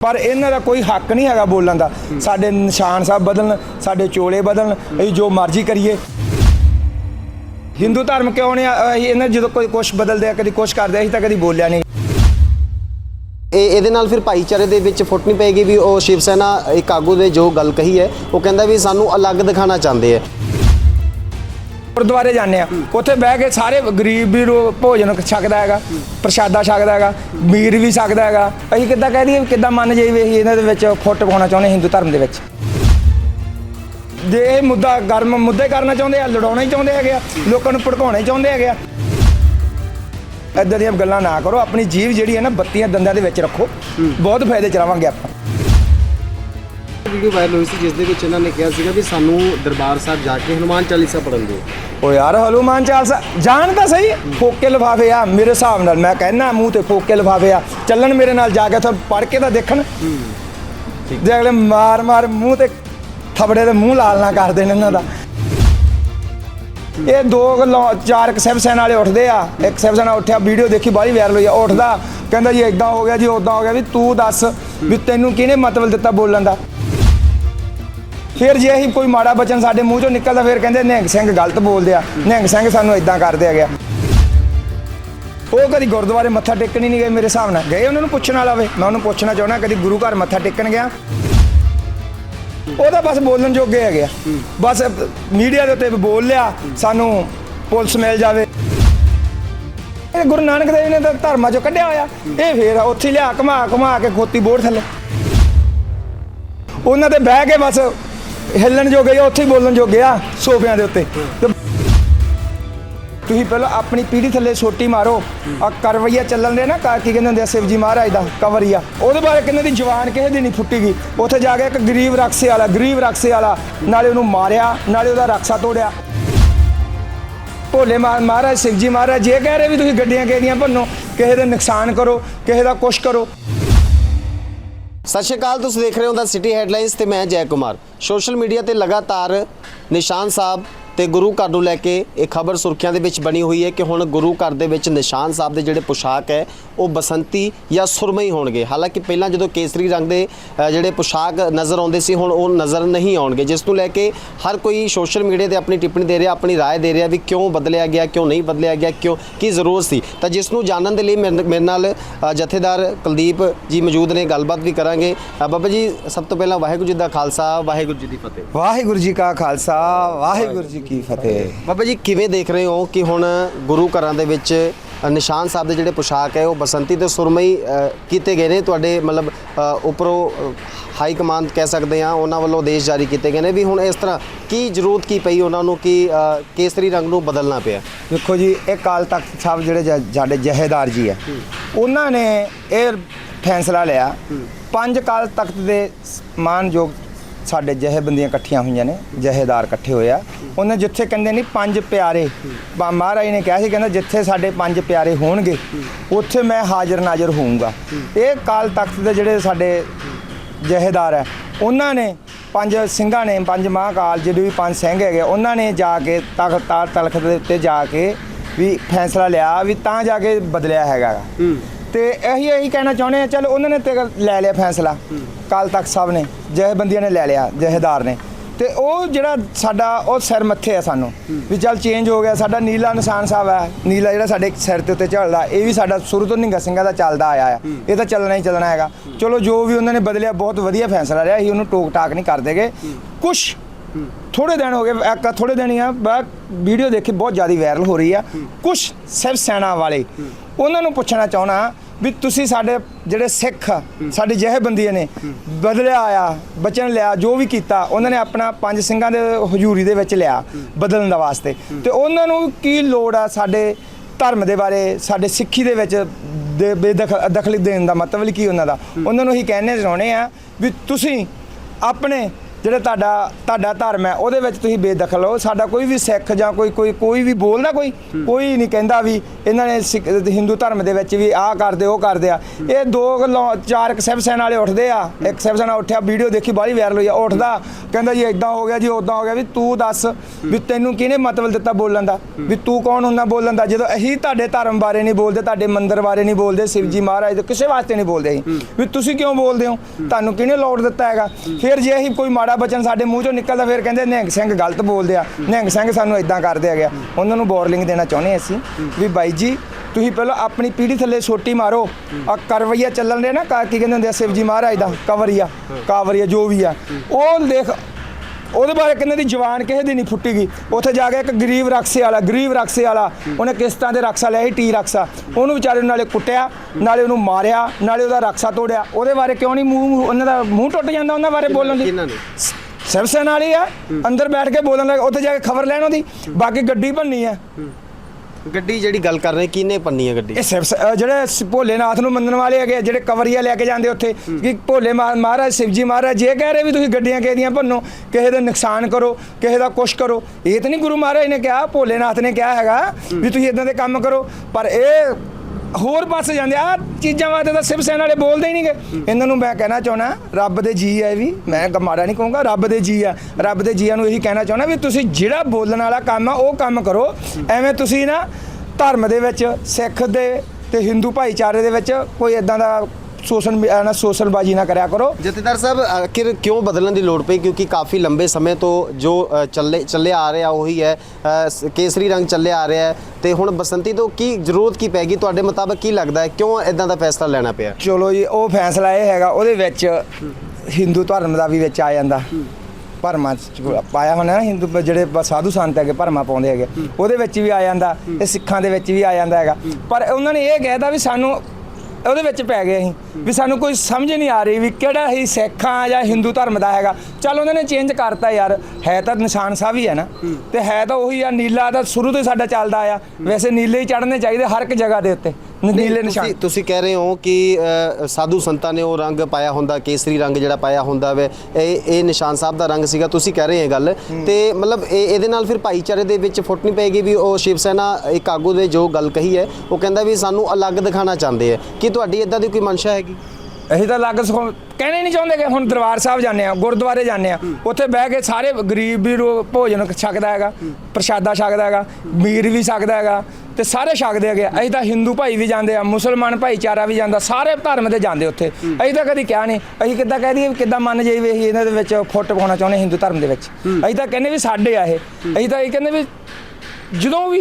ਪਰ ਇਹਨਾਂ ਦਾ ਕੋਈ ਹੱਕ ਨਹੀਂ ਹੈਗਾ ਬੋਲਣ ਦਾ। ਸਾਡੇ ਨਿਸ਼ਾਨ ਸਾਹਿਬ ਬਦਲਣ ਸਾਡੇ ਚੋਲੇ ਬਦਲਣ ਅਸੀਂ ਜੋ ਮਰਜ਼ੀ ਕਰੀਏ। ਹਿੰਦੂ ਧਰਮ ਕਿਉਂ ਨੇ ਅਸੀਂ ਇਹਨਾਂ ਜਦੋਂ ਕੋਈ ਕੁਝ ਬਦਲਦੇ ਆ ਕਦੀ ਕੁਝ ਕਰਦੇ ਆ, ਅਸੀਂ ਤਾਂ ਕਦੀ ਬੋਲਿਆ ਨਹੀਂ। ਇਹ ਇਹਦੇ ਨਾਲ ਫਿਰ ਭਾਈਚਾਰੇ ਦੇ ਵਿੱਚ ਫੁੱਟ ਨਹੀਂ ਪਏਗੀ ਵੀ ਉਹ ਸ਼ਿਵ ਸੈਨਾ ਇੱਕ ਆਗੂ ਦੇ ਜੋ ਗੱਲ ਕਹੀ ਹੈ ਉਹ ਕਹਿੰਦਾ ਵੀ ਸਾਨੂੰ ਅਲੱਗ ਦਿਖਾਣਾ ਚਾਹੁੰਦੇ ਹੈ। ਗੁਰਦੁਆਰੇ ਜਾਂਦੇ ਆ। ਉੱਥੇ ਬਹਿ ਕੇ ਸਾਰੇ ਗਰੀਬ ਵੀ ਰੋ- ਭੋਜਨ ਛਕਦਾ ਹੈਗਾ ਪ੍ਰਸ਼ਾਦਾ ਛਕਦਾ ਹੈਗਾ ਮੀਰ ਵੀ ਛਕਦਾ ਹੈਗਾ। ਅਸੀਂ ਕਿੱਦਾਂ ਕਹਿ ਦਈਏ ਕਿੱਦਾਂ ਮੰਨ ਜਾਈਏ ਅਸੀਂ ਇਹਨਾਂ ਦੇ ਵਿੱਚ ਫੁੱਟ ਪਾਉਣਾ ਚਾਹੁੰਦੇ ਹਿੰਦੂ ਧਰਮ ਦੇ ਵਿੱਚ। ਜੇ ਇਹ ਮੁੱਦਾ ਗਰਮ ਮੁੱਦੇ ਕਰਨਾ ਚਾਹੁੰਦੇ ਆ ਲੜਾਉਣਾ ਹੀ ਚਾਹੁੰਦੇ ਹੈਗੇ ਆ ਲੋਕਾਂ ਨੂੰ ਭੜਕਾਉਣਾ ਹੀ ਚਾਹੁੰਦੇ ਹੈਗੇ ਆ। ਏਦਾਂ ਦੀਆਂ ਗੱਲਾਂ ਨਾ ਕਰੋ ਆਪਣੀ ਜੀਵ ਜਿਹੜੀ ਹੈ ਨਾ ਬੱਤੀਆਂ ਦੰਦਾਂ ਦੇ ਵਿੱਚ ਰੱਖੋ। ਬਹੁਤ ਫਾਇਦੇ ਚ ਰਵਾਂਗੇ ਆਪਾਂ। ਵੀਡੀਓ ਵਾਇਰਲ ਹੋਈ ਸੀ ਜਿਸ ਦੇ ਵਿੱਚ ਇਹਨਾਂ ਨੇ ਕਿਹਾ ਸੀਗਾ ਵੀ ਸਾਨੂੰ ਦਰਬਾਰ ਸਾਹਿਬ ਜਾ ਕੇ ਹਨੂਮਾਨ ਚਾਲੀਸਾ ਪੜਨ ਦਿਓ। ਓ ਯਾਰ ਹਨੂਮਾਨ ਚਾਲਸਾ ਜਾਣ ਤਾਂ ਸਹੀ ਫੋਕੇ ਲਫਾਫੇ ਆ ਮੇਰੇ ਹਿਸਾਬ ਨਾਲ। ਮੈਂ ਕਹਿਣਾ ਮੂੰਹ ਤੇ ਫੋਕੇ ਲਫਾਫੇ ਆ ਚੱਲਣ ਮੇਰੇ ਨਾਲ ਜਾ ਕੇ ਉੱਥੇ ਪੜ ਕੇ ਤਾਂ ਦੇਖਣ। ਜੇ ਅਗਲੇ ਮਾਰ ਮਾਰ ਮੂੰਹ ਤੇ ਥਬੜੇ ਦੇ ਮੂੰਹ ਲਾਲ ਨਾ ਕਰ ਦੇਣ ਇਹਨਾਂ ਦਾ। ਇਹ ਦੋ ਚਾਰ ਸੈਨਾ ਵਾਲੇ ਉੱਠਦੇ ਆ। ਇੱਕ ਸੈਨਾ ਉੱਠਿਆ ਵੀਡੀਓ ਦੇਖੀ ਬਾਹਲੀ ਵਾਇਰਲ ਹੋਈ ਆ। ਉੱਠਦਾ ਕਹਿੰਦਾ ਜੀ ਇਦਾਂ ਹੋ ਗਿਆ ਜੀ ਉਦਾਂ ਹੋ ਗਿਆ ਵੀ ਤੂੰ ਦੱਸ ਵੀ ਤੈਨੂੰ ਕਿਹਨੇ ਮਤਲਬ ਦਿੱਤਾ ਬੋਲਣ ਦਾ? ਫਿਰ ਜੇ ਅਸੀਂ ਕੋਈ ਮਾੜਾ ਬਚਨ ਸਾਡੇ ਮੂੰਹ ਚੋਂ ਨਿਕਲਦਾ, ਫਿਰ ਕਹਿੰਦੇ ਨਿਹੰਗ ਸਿੰਘ ਗਲਤ ਬੋਲਦੇ ਆ। ਨਿਹੰਗ ਸਿੰਘ ਸਾਨੂੰ ਇਦਾਂ ਕਰਦੇ ਆ। ਗਿਆ ਉਹ ਕਦੀ ਗੁਰਦੁਆਰੇ ਮੱਥਾ ਟੇਕਣ ਹੀ ਨਹੀਂ ਗਏ ਮੇਰੇ ਹਿਸਾਬ ਨਾਲ। ਗਏ ਉਹਨਾਂ ਨੂੰ ਪੁੱਛਣ ਵਾਲਾ ਵੇ। ਮੈਂ ਉਹਨੂੰ ਪੁੱਛਣਾ ਚਾਹੁੰਦਾ, ਕਦੀ ਗੁਰੂ ਘਰ ਮੱਥਾ ਟੇਕਣ ਗਿਆ? ਉਹਦਾ ਬਸ ਬੋਲਣ ਜੋਗੇ ਹੈਗੇ ਆ। ਬਸ ਮੀਡੀਆ ਦੇ ਉੱਤੇ ਬੋਲ ਲਿਆ, ਸਾਨੂੰ ਪੁਲਿਸ ਮਿਲ ਜਾਵੇ। ਇਹ ਗੁਰੂ ਨਾਨਕ ਦੇਵ ਨੇ ਤਾਂ ਧਰਮਾਂ ਚੋਂ ਕੱਢਿਆ ਹੋਇਆ। ਇਹ ਫੇਰ ਉੱਥੇ ਲਿਆ ਘੁਮਾ ਘੁਮਾ ਕੇ ਖੋਤੀ ਬੋੜ ਥੱਲੇ। ਉਹਨਾਂ ਤੇ ਬਹਿ ਕੇ ਬਸ ਹਿੱਲਣ ਜੋਗੇ ਆ ਉੱਥੇ ਹੀ ਬੋਲਣ ਜੋਗੇ ਆ ਸੋਫਿਆਂ ਦੇ ਉੱਤੇ। ਤੇ ਤੁਸੀਂ ਪਹਿਲਾਂ ਆਪਣੀ ਪੀੜੀ ਥੱਲੇ ਛੋਟੀ ਮਾਰੋ। ਆ ਕਰਵਈਆ ਚੱਲਣ ਦੇ ਨਾ ਕਾ ਕੀ ਕਹਿੰਦੇ ਹੁੰਦੇ ਆ ਸ਼ਿਵਜੀ ਮਹਾਰਾਜ ਦਾ, ਕਵਰੀਆ। ਉਹਦੇ ਬਾਰੇ ਕਹਿੰਦੇ ਦੀ ਜਵਾਨ ਕਿਸੇ ਦੀ ਨਹੀਂ ਫੁੱਟੀ ਗਈ ਉੱਥੇ ਜਾ ਕੇ ਇੱਕ ਗਰੀਬ ਰਕਸੇ ਵਾਲਾ, ਗਰੀਬ ਰਕਸੇ ਵਾਲਾ, ਨਾਲੇ ਉਹਨੂੰ ਮਾਰਿਆ, ਨਾਲੇ ਉਹਦਾ ਰਕਸਾ ਤੋੜਿਆ। ਭੋਲੇ ਮਹਾ- ਮਹਾਰਾਜ, ਸ਼ਿਵਜੀ ਮਹਾਰਾਜ, ਜੇ ਕਹਿ ਰਹੇ ਵੀ ਤੁਸੀਂ ਗੱਡੀਆਂ ਕਿਹਦੀਆਂ ਭੰਨੋ, ਕਿਸੇ ਦੇ ਨੁਕਸਾਨ ਕਰੋ, ਕਿਸੇ ਦਾ ਕੁਛ ਕਰੋ। ਸਤਿ ਸ਼੍ਰੀ ਅਕਾਲ, ਤੁਸੀਂ ਦੇਖ ਰਹੇ ਹੋ ਦਾ ਸਿਟੀ ਹੈਡਲਾਈਨਸ ਤੇ ਮੈਂ ਜੈ ਕੁਮਾਰ। ਸੋਸ਼ਲ ਮੀਡੀਆ ਤੇ ਲਗਾਤਾਰ ਨਿਸ਼ਾਨ ਸਾਹਿਬ ਤੇ ਗੁਰੂ ਘਰ ਨੂੰ ਲੈ ਕੇ ਇਹ ਖਬਰ ਸੁਰਖੀਆਂ ਦੇ ਵਿੱਚ ਬਣੀ ਹੋਈ ਹੈ ਕਿ ਹੁਣ ਗੁਰੂ ਘਰ ਦੇ ਵਿੱਚ ਨਿਸ਼ਾਨ ਸਾਹਿਬ ਦੇ ਜਿਹੜੇ ਪੁਸ਼ਾਕ ਹੈ ਉਹ ਬਸੰਤੀ ਜਾਂ ਸੁਰਮਈ ਹੋਣਗੇ ਹਾਲਾਂਕਿ ਪਹਿਲਾਂ ਜਦੋਂ ਕੇਸਰੀ ਰੰਗ ਦੇ ਅ, ਜਿਹੜੇ ਪੁਸ਼ਾਕ ਨਜ਼ਰ ਆਉਂਦੇ ਸੀ ਹੁਣ ਉਹ ਨਜ਼ਰ ਨਹੀਂ ਆਉਣਗੇ ਜਿਸ ਨੂੰ ਲੈ ਕੇ ਹਰ ਕੋਈ ਸੋਸ਼ਲ ਮੀਡੀਆ ਤੇ ਆਪਣੀ ਟਿੱਪਣੀ ਦੇ ਰਿਹਾ ਆਪਣੀ رائے ਦੇ ਰਿਹਾ ਵੀ ਕਿਉਂ ਬਦਲਿਆ ਗਿਆ ਕਿਉਂ ਨਹੀਂ ਬਦਲਿਆ ਗਿਆ ਕਿਉਂ ਕੀ ਜ਼ਰੂਰਤ ਸੀ ਤਾਂ ਜਿਸ ਨੂੰ ਜਾਣਨ ਦੇ ਲਈ ਮੇਰੇ ਮੇਰੇ ਨਾਲ ਅ, ਜਥੇਦਾਰ ਕੁਲਦੀਪ ਜੀ ਮੌਜੂਦ ਨੇ ਗੱਲਬਾਤ ਵੀ ਕਰਾਂਗੇ ਅ, ਬਾਬਾ ਜੀ ਸਭ ਤੋਂ ਪਹਿਲਾਂ ਵਾਹਿਗੁਰੂ ਜੀ ਦਾ ਖਾਲਸਾ ਵਾਹਿਗੁਰੂ ਜੀ ਦੀ ਫਤਿਹ ਵਾਹਿਗੁਰੂ ਜੀ ਕਾ ਖਾਲਸਾ ਵਾਹਿਗੁਰੂ ਜੀ ਕੀ ਫਤਿਹ। ਬਾਬਾ ਜੀ ਕਿਵੇਂ ਦੇਖ ਰਹੇ ਹੋ ਕਿ ਹੁਣ ਗੁਰੂ ਘਰਾਂ ਦੇ ਵਿੱਚ ਨਿਸ਼ਾਨ ਸਾਹਿਬ ਦੇ ਜਿਹੜੇ ਪੁਸ਼ਾਕ ਹੈ ਉਹ ਬਸੰਤੀ ਤੇ ਸੁਰਮਈ ਕੀਤੇ ਗਏ ਨੇ? ਤੁਹਾਡੇ ਮਤਲਬ ਉੱਪਰੋਂ ਹਾਈ ਕਮਾਂਡ ਕਹਿ ਸਕਦੇ ਆ ਉਹਨਾਂ ਵੱਲੋਂ ਆਦੇਸ਼ ਜਾਰੀ ਕੀਤੇ ਗਏ ਨੇ ਵੀ ਹੁਣ ਇਸ ਤਰ੍ਹਾਂ ਕੀ ਜ਼ਰੂਰਤ ਕੀ ਪਈ ਉਹਨਾਂ ਨੂੰ ਕਿ ਕੇਸਰੀ ਰੰਗ ਨੂੰ ਬਦਲਣਾ ਪਿਆ? ਦੇਖੋ ਜੀ ਇਹ ਕਾਲ ਤਖਤ ਸਾਹਿਬ ਜਿਹੜੇ ਸਾਡੇ ਜਹੇਦਾਰ ਜੀ ਆ ਉਹਨਾਂ ਨੇ ਇਹ ਫੈਸਲਾ ਲਿਆ ਪੰਜ ਕਾਲ ਤਖਤ ਦੇ ਮਾਨਯੋਗ ਸਾਡੇ ਜਹੇਬੰਦੀਆਂ ਇਕੱਠੀਆਂ ਹੋਈਆਂ ਨੇ ਜਹੇਦਾਰ ਇਕੱਠੇ ਹੋਏ ਆ। ਉਹਨੇ ਜਿੱਥੇ ਕਹਿੰਦੇ ਨਹੀਂ ਪੰਜ ਪਿਆਰੇ, ਬਾ- ਮਹਾਰਾਜ ਨੇ ਕਿਹਾ ਸੀ ਕਹਿੰਦਾ ਜਿੱਥੇ ਸਾਡੇ ਪੰਜ ਪਿਆਰੇ ਹੋਣਗੇ, ਉੱਥੇ ਮੈਂ ਹਾਜ਼ਰ ਨਾਜ਼ਰ ਹੋਊਂਗਾ। ਇਹ ਕਾਲ ਤਖਤ ਦੇ ਜਿਹੜੇ ਸਾਡੇ ਜਹੇਦਾਰ ਹੈ ਉਹਨਾਂ ਨੇ ਪੰਜ ਸਿੰਘਾਂ ਨੇ, ਪੰਜ ਮਹਾਕਾਲ, ਜਿਹੜੇ ਵੀ ਪੰਜ ਸਿੰਘ ਹੈਗੇ, ਉਹਨਾਂ ਨੇ ਜਾ ਕੇ ਤਖਤ, ਤਾਰ ਤਲਖਤ ਦੇ ਉੱਤੇ ਜਾ ਕੇ ਵੀ ਫੈਸਲਾ ਲਿਆ ਵੀ ਤਾਂ ਜਾ ਕੇ ਬਦਲਿਆ ਹੈਗਾ। ਗਾ। ਤੇ ਇਹੀ ਇਹੀ ਕਹਿਣਾ ਚਾਹੁੰਦੇ ਆ, ਚਲ ਉਹਨਾਂ ਨੇ ਤੇ ਲੈ ਲਿਆ ਫੈਸਲਾ। ਕਾਲ ਤਖਤ ਸਾਹਿਬ ਨੇ ਜਹੇਬੰਦੀਆਂ ਨੇ ਲੈ ਲਿਆ ਜਹੇਦਾਰ ਨੇ। ਤੇ ਉਹ ਜਿਹੜਾ ਸਾਡਾ, ਉਹ ਸਿਰ ਮੱਥੇ ਆ ਸਾਨੂੰ। ਵੀ ਚੱਲ ਚੇਂਜ ਹੋ ਗਿਆ, ਸਾਡਾ ਨੀਲਾ ਨਿਸ਼ਾਨ ਸਾਹਿਬ ਹੈ ਨੀਲਾ ਜਿਹੜਾ ਸਾਡੇ ਸਿਰ ਤੇ ਉੱਤੇ ਝਲਦਾ, ਇਹ ਵੀ ਸਾਡਾ ਸ਼ੁਰੂ ਤੋਂ ਨਿੰਗਾ ਸਿੰਘਾਂ ਦਾ ਚੱਲਦਾ ਆਇਆ ਆ। ਇਹ ਤਾਂ ਚੱਲਣਾ ਹੀ ਚੱਲਣਾ ਹੈਗਾ। ਚਲੋ ਜੋ ਵੀ ਉਹਨਾਂ ਨੇ ਬਦਲਿਆ, ਬਹੁਤ ਵਧੀਆ ਫੈਸਲਾ ਰਿਹਾ, ਅਸੀਂ ਉਹਨੂੰ ਟੋਕ ਟਾਕ ਨਹੀਂ ਕਰ ਦੇਗੇ ਕੁਛ ਥੋੜੇ ਦਿਨ ਹੋ ਗਏ, ਇੱਕ ਥੋੜੇ ਦਿਨ ਹੀ ਆ ਬਾ ਵੀਡੀਓ ਦੇਖੀ, ਬਹੁਤ ਜ਼ਿਆਦਾ ਵਾਇਰਲ ਹੋ ਰਹੀ ਆ। ਕੁਛ ਸਿਵ ਸੈਨਾ ਵਾਲੇ। ਉਹਨਾਂ ਨੂੰ ਪੁੱਛਣਾ ਚਾਹਣਾ ਵੀ ਤੁਸੀਂ ਸਾਡੇ ਜਿਹੜੇ ਸਿੱਖ, ਸਾਡੇ ਸਾਡੀ ਜਹੇਬੰਦੀਆਂ ਨੇ, ਬਦਲਿਆ ਆਇਆ ਬਚਨ ਲਿਆ, ਜੋ ਵੀ ਕੀਤਾ, ਉਹਨਾਂ ਨੇ ਆਪਣਾ ਪੰਜ ਸਿੰਘਾਂ ਦੇ ਹਜ਼ੂਰੀ ਦੇ ਵਿੱਚ ਲਿਆ ਬਦਲਣ ਦਾ ਵਾਸਤੇ। ਤੇ ਉਹਨਾਂ ਨੂੰ ਕੀ ਲੋੜ ਆ ਸਾਡੇ ਧਰਮ ਦੇ ਬਾਰੇ, ਸਾਡੇ ਸਿੱਖੀ ਦੇ ਵਿੱਚ ਦੇ ਬੇਦਖਲ ਦਖਲ ਦੇਣ ਦਾ ਮਤਲਬ ਕੀ ਉਹਨਾਂ ਦਾ? ਉਹਨਾਂ ਨੂੰ ਹੀ ਕਹਿਣੇ ਚਾਹੁੰਦੇ ਆ ਵੀ ਤੁਸੀਂ ਆਪਣੇ ਜਿਹੜੇ ਤੁਹਾਡਾ ਤੁਹਾਡਾ ਧਰਮ ਹੈ ਉਹਦੇ ਵਿੱਚ ਤੁਸੀਂ ਬੇਦਖਲ ਹੋ। ਸਾਡਾ ਕੋਈ ਵੀ ਸਿੱਖ ਜਾਂ ਕੋਈ ਕੋਈ ਕੋਈ ਵੀ ਬੋਲਦਾ ਕੋਈ ਕੋਈ ਨਹੀਂ ਕਹਿੰਦਾ ਵੀ ਇਹਨਾਂ ਨੇ ਸਿੱਖ- ਹਿੰਦੂ ਧਰਮ ਦੇ ਵਿੱਚ ਵੀ ਆਹ ਕਰਦੇ ਉਹ ਕਰਦੇ ਆ। ਇਹ ਦੋ ਚਾਰ ਕੁ ਸਿਵ ਸੈਨਾ ਵਾਲੇ ਉੱਠਦੇ ਆ। ਇੱਕ ਸਿਵ ਸੈਨਾ ਉੱਠਿਆ ਵੀਡੀਓ ਦੇਖੀ ਬਾਹਲੀ ਵਾਇਰਲ ਹੋਈ ਆ। ਉੱਠਦਾ ਕਹਿੰਦਾ ਜੀ ਇਦਾਂ ਹੋ ਗਿਆ ਜੀ ਉਦਾਂ ਹੋ ਗਿਆ ਵੀ ਤੂੰ ਦੱਸ ਵੀ ਤੈਨੂੰ ਕਿਹਨੇ ਮਤਲਬ ਦਿੱਤਾ ਬੋਲਣ ਦਾ? ਵੀ ਤੂੰ ਕੌਣ ਹੁੰਦਾ ਬੋਲਣ ਦਾ? ਜਦੋਂ ਅਸੀਂ ਤੁਹਾਡੇ ਧਰਮ ਬਾਰੇ ਨਹੀਂ ਬੋਲਦੇ ਤੁਹਾਡੇ ਮੰਦਿਰ ਬਾਰੇ ਨਹੀਂ ਬੋਲਦੇ ਸ਼ਿਵਜੀ ਮਹਾਰਾਜ ਦੇ ਕਿਸੇ ਵਾਸਤੇ ਨਹੀਂ ਬੋਲਦੇ ਅਸੀਂ। ਵੀ ਤੁਸੀਂ ਕਿਉਂ ਬੋਲਦੇ ਹੋ? ਤੁਹਾਨੂੰ ਕਿਹਨੇ ਲੋੜ ਦਿੱਤਾ ਹੈਗਾ? ਫਿਰ ਜੇ ਅਸੀਂ ਕੋਈ ਮਾੜਾ ਬਚਨ ਸਾਡੇ ਮੂੰਹ ਚੋਂ ਨਿਕਲਦਾ, ਫਿਰ ਕਹਿੰਦੇ ਨਿਹੰਗ ਸਿੰਘ ਗਲਤ ਬੋਲਦੇ ਆ। ਨਿਹੰਗ ਸਿੰਘ ਸਾਨੂੰ ਇਦਾਂ ਕਰਦੇ ਆ ਗਿਆ। ਉਹਨਾਂ ਨੂੰ ਵਾਰਨਿੰਗ ਦੇਣਾ ਚਾਹੁੰਦੇ ਅਸੀਂ ਵੀ ਬਾਈ ਜੀ, ਤੁਸੀਂ ਪਹਿਲਾਂ ਆਪਣੀ ਪੀੜੀ ਥੱਲੇ ਛੋਟੀ ਮਾਰੋ। ਆ ਕਰਵਈਆ ਚੱਲਣ ਦੇ ਨਾ, ਕਾ- ਕੀ ਕਹਿੰਦੇ ਹੁੰਦੇ ਆ, ਸ਼ਿਵਜੀ ਮਹਾਰਾਜ ਦਾ ਕਵਰੀਆ, ਕਾਵਰੀਆ ਜੋ ਵੀ ਆ। ਉਹ ਦੇਖ ਉਹਦੇ ਬਾਰੇ ਕਹਿੰਦੇ ਦੀ ਜਵਾਨ ਕਿਸੇ ਦੀ ਨਹੀਂ ਫੁੱਟੀ ਗਈ। ਉੱਥੇ ਜਾ ਕੇ ਇੱਕ ਗਰੀਬ ਰਕਸੇ ਵਾਲਾ ਗਰੀਬ ਰਕਸੇ ਵਾਲਾ ਉਹਨੇ ਕਿਸ਼ਤਾਂ ਦੇ ਰਕਸਾ ਲਿਆ ਸੀ ਟੀ ਰਕਸਾ। ਉਹਨੂੰ ਵਿਚਾਰੇ ਨੂੰ ਨਾਲੇ ਕੁੱਟਿਆ ਨਾਲੇ ਉਹਨੂੰ ਮਾਰਿਆ ਨਾਲੇ ਉਹਦਾ ਰਕਸਾ ਤੋੜਿਆ। ਉਹਦੇ ਬਾਰੇ ਕਿਉਂ ਨਹੀਂ ਮੂੰਹ ਉਹਨਾਂ ਦਾ ਮੂੰਹ ਟੁੱਟ ਜਾਂਦਾ ਉਹਨਾਂ ਬਾਰੇ ਬੋਲਣ ਦੀ? ਕਿਹਨਾਂ ਨੇ ਸਿਵ ਸੈਨਾ ਵਾਲੀ ਆ ਅੰਦਰ ਬੈਠ ਕੇ ਬੋਲਣ ਲੱਗੇ ਉੱਥੇ ਜਾ ਕੇ ਖਬਰ ਲੈਣ ਉਹਦੀ। ਬਾਕੀ ਗੱਡੀ ਭੰਨੀ ਆ। ਗੱਡੀ ਜਿਹੜੀ ਗੱਲ ਕਰ ਰਹੇ ਕਿਹਨੇ ਪੰਨੀ ਹੈ ਗੱਡੀ? ਇਹ ਸਿਵ ਸ- ਅਹ ਜਿਹੜੇ ਸ- ਭੋਲੇਨਾਥ ਨੂੰ ਮੰਨਣ ਵਾਲੇ ਹੈਗੇ ਆ, ਜਿਹੜੇ ਕਵਰੀਆ ਲੈ ਕੇ ਜਾਂਦੇ ਉੱਥੇ ਕਿ ਭੋਲੇ ਮਹਾ- ਮਹਾਰਾਜ ਸ਼ਿਵਜੀ ਮਹਾਰਾਜ ਜੇ ਕਹਿ ਰਹੇ ਵੀ ਤੁਸੀਂ ਗੱਡੀਆਂ ਕਿਸੇ ਦੀਆਂ ਭੰਨੋ ਕਿਸੇ ਦਾ ਨੁਕਸਾਨ ਕਰੋ ਕਿਸੇ ਦਾ ਕੁਛ ਕਰੋ ਇਹ ਤਾਂ ਨਹੀਂ ਗੁਰੂ ਮਹਾਰਾਜ ਨੇ ਕਿਹਾ ਭੋਲੇਨਾਥ ਨੇ ਕਿਹਾ ਹੈਗਾ ਵੀ ਤੁਸੀਂ ਇਦਾਂ ਦੇ ਕੰਮ ਕਰੋ ਪਰ ਇਹ ਹੋਰ ਪਾਸੇ ਜਾਂਦੇ ਆ ਚੀਜ਼ਾਂ ਵਾਸਤੇ ਤਾਂ ਸਿਵ ਸੈਨਾ ਵਾਲੇ ਬੋਲਦੇ ਹੀ ਨਹੀਂਗੇ। ਇਹਨਾਂ ਨੂੰ ਮੈਂ ਕਹਿਣਾ ਚਾਹਣਾ ਰੱਬ ਦੇ ਜੀ ਹੈ ਇਹ ਵੀ। ਮੈਂ ਮਾੜਾ ਨਹੀਂ ਕਹੂੰਗਾ, ਰੱਬ ਦੇ ਜੀ ਆ। ਰੱਬ ਦੇ ਜੀਆਂ ਨੂੰ ਇਹੀ ਕਹਿਣਾ ਚਾਹਣਾ ਵੀ ਤੁਸੀਂ ਜਿਹੜਾ ਬੋਲਣ ਵਾਲਾ ਕੰਮ ਆ, ਉਹ ਕੰਮ ਕਰੋ। ਐਵੇਂ ਤੁਸੀਂ ਨਾ ਧਰਮ ਦੇ ਵਿੱਚ, ਸਿੱਖ ਦੇ ਤੇ ਹਿੰਦੂ ਭਾਈਚਾਰੇ ਦੇ ਵਿੱਚ ਕੋਈ ਇਦਾਂ ਦਾ ਸ਼ੋਸ਼ਣ ਨਾ ਸ਼ੋਸ਼ਣਬਾਜ਼ੀ ਨਾ ਕਰਿਆ ਕਰੋ। ਜਥੇਦਾਰ ਸਾਹਿਬ ਆਖਿਰ ਕਿਉਂ ਬਦਲਣ ਦੀ ਲੋੜ ਪਈ? ਕਿਉਂਕਿ ਕਾਫੀ ਲੰਬੇ ਸਮੇਂ ਤੋਂ ਜੋ ਚੱਲੇ ਚੱਲੇ ਆ ਰਿਹਾ ਉਹੀ ਹੈ। ਕੇਸਰੀ ਰੰਗ ਚੱਲੇ ਆ ਰਿਹਾ ਤੇ ਹੁਣ ਬਸੰਤੀ ਤੋਂ ਕੀ ਜ਼ਰੂਰਤ ਕੀ ਪੈਗੀ ਤੁਹਾਡੇ ਮੁਤਾਬਕ ਕੀ ਲੱਗਦਾ ਹੈ? ਕਿਉਂ ਇਦਾਂ ਦਾ ਫੈਸਲਾ ਲੈਣਾ ਪਿਆ? ਚਲੋ ਜੀ ਉਹ ਫੈਸਲਾ ਇਹ ਹੈਗਾ ਉਹਦੇ ਵਿੱਚ ਹਿੰਦੂ ਧਰਮ ਦਾ ਵੀ ਵਿੱਚ ਆ ਜਾਂਦਾ। ਭਰਮਾਂ ਪਾਇਆ ਹੋਣਾ ਨਾ ਹਿੰਦੂ ਜਿਹੜੇ ਸਾਧੂ ਸੰਤ ਹੈਗੇ ਭਰਮਾਂ ਪਾਉਂਦੇ ਹੈਗੇ ਉਹਦੇ ਵਿੱਚ ਵੀ ਆ ਜਾਂਦਾ ਤੇ ਸਿੱਖਾਂ ਦੇ ਵਿੱਚ ਵੀ ਆ ਜਾਂਦਾ ਹੈਗਾ। ਪਰ ਉਹਨਾਂ ਨੇ ਇਹ ਕਹਿਤਾ ਵੀ ਸਾਨੂੰ ਉਹਦੇ ਵਿੱਚ ਪੈ ਗਏ ਅਸੀਂ। ਵੀ ਸਾਨੂੰ ਕੋਈ ਸਮਝ ਨਹੀਂ ਆ ਰਹੀ ਵੀ ਕਿਹੜਾ ਹੀ ਸਿੱਖਾਂ ਜਾਂ ਹਿੰਦੂ ਧਰਮ ਦਾ ਹੈਗਾ। ਚੱਲ ਉਹਨਾਂ ਨੇ ਚੇਂਜ ਕਰਤਾ ਯਾਰ। ਹੈ ਤਾਂ ਨਿਸ਼ਾਨ ਸਾਹਿਬ ਹੀ ਹੈ ਨਾ। ਤੇ ਹੈ ਤਾਂ ਉਹੀ ਆ ਨੀਲਾ ਤਾਂ ਸ਼ੁਰੂ ਤੋਂ ਹੀ ਸਾਡਾ ਚੱਲਦਾ ਆ। ਵੈਸੇ ਨੀਲੇ ਹੀ ਚੜ੍ਹਨੇ ਚਾਹੀਦੇ ਹਰ ਇੱਕ ਜਗ੍ਹਾ ਦੇ ਉੱਤੇ। ਨੀਲੇ ਨਿਸ਼ਾਨ। ਤੁਸੀਂ ਤੁਸੀਂ ਕਹਿ ਰਹੇ ਹੋ ਕਿ ਸਾਧੂ ਸੰਤਾਂ ਨੇ ਉਹ ਰੰਗ ਪਾਇਆ ਹੁੰਦਾ ਕੇਸਰੀ ਰੰਗ ਜਿਹੜਾ ਪਾਇਆ ਹੁੰਦਾ ਵੇ ਇਹ ਇਹ ਨਿਸ਼ਾਨ ਸਾਹਿਬ ਦਾ ਰੰਗ ਸੀਗਾ ਤੁਸੀਂ ਕਹਿ ਰਹੇ ਹੋ ਇਹ ਗੱਲ। ਤੇ ਮਤਲਬ ਇਹ ਇਹਦੇ ਨਾਲ ਫਿਰ ਭਾਈਚਾਰੇ ਦੇ ਵਿੱਚ ਫੁੱਟ ਨਹੀਂ ਪਏਗੀ ਵੀ ਉਹ ਸ਼ਿਵ ਸੈਨਾ ਇੱਕ ਆਗੂ ਦੇ ਜੋ ਗੱਲ ਕਹੀ ਹੈ ਉਹ ਕਹਿੰਦਾ ਵੀ ਸਾਨੂੰ ਅਲੱਗ ਦਿਖਾਣਾ ਚਾਹੁੰਦੇ ਆ। ਕੀ ਤੁਹਾਡੀ ਇਦਾਂ ਦੀ ਕੋਈ ਮਨਸ਼ਾ ਹੈਗੀ? ਅਸੀਂ ਤਾਂ ਲੱਗ ਸਗੋਂ ਕਹਿਣੇ ਨਹੀਂ ਚਾਹੁੰਦੇ ਕਿ ਹੁਣ ਦਰਬਾਰ ਸਾਹਿਬ ਜਾਂਦੇ ਆ ਗੁਰਦੁਆਰੇ ਜਾਂਦੇ ਆ ਉੱਥੇ ਬਹਿ ਕੇ ਸਾਰੇ ਗਰੀਬ ਵੀ ਭੋਜਨ ਛਕਦਾ ਹੈਗਾ ਪ੍ਰਸ਼ਾਦਾ ਛਕਦਾ ਹੈਗਾ ਮੀਰ ਵੀ ਛਕਦਾ ਹੈਗਾ ਤੇ ਸਾਰੇ ਛਕਦੇ ਹੈਗੇ ਆ। ਅਸੀਂ ਤਾਂ ਹਿੰਦੂ ਭਾਈ ਵੀ ਜਾਂਦੇ ਆ ਮੁਸਲਮਾਨ ਭਾਈਚਾਰਾ ਵੀ ਜਾਂਦਾ ਸਾਰੇ ਧਰਮ ਦੇ ਜਾਂਦੇ ਉੱਥੇ। ਅਸੀਂ ਤਾਂ ਕਦੀ ਕਿਹਾ ਨਹੀਂ। ਅਸੀਂ ਕਿੱਦਾਂ ਕਹਿ ਦਈਏ ਵੀ ਕਿੱਦਾਂ ਮੰਨ ਜਾਈਏ ਵੀ ਅਸੀਂ ਇਹਨਾਂ ਦੇ ਵਿੱਚ ਫੁੱਟ ਪਾਉਣਾ ਚਾਹੁੰਦੇ ਹਿੰਦੂ ਧਰਮ ਦੇ ਵਿੱਚ। ਅਸੀਂ ਤਾਂ ਕਹਿੰਦੇ ਵੀ ਸਾਡੇ ਆ ਇਹ। ਅਸੀਂ ਤਾਂ ਇਹ ਕਹਿੰਦੇ ਵੀ ਜਦੋਂ ਵੀ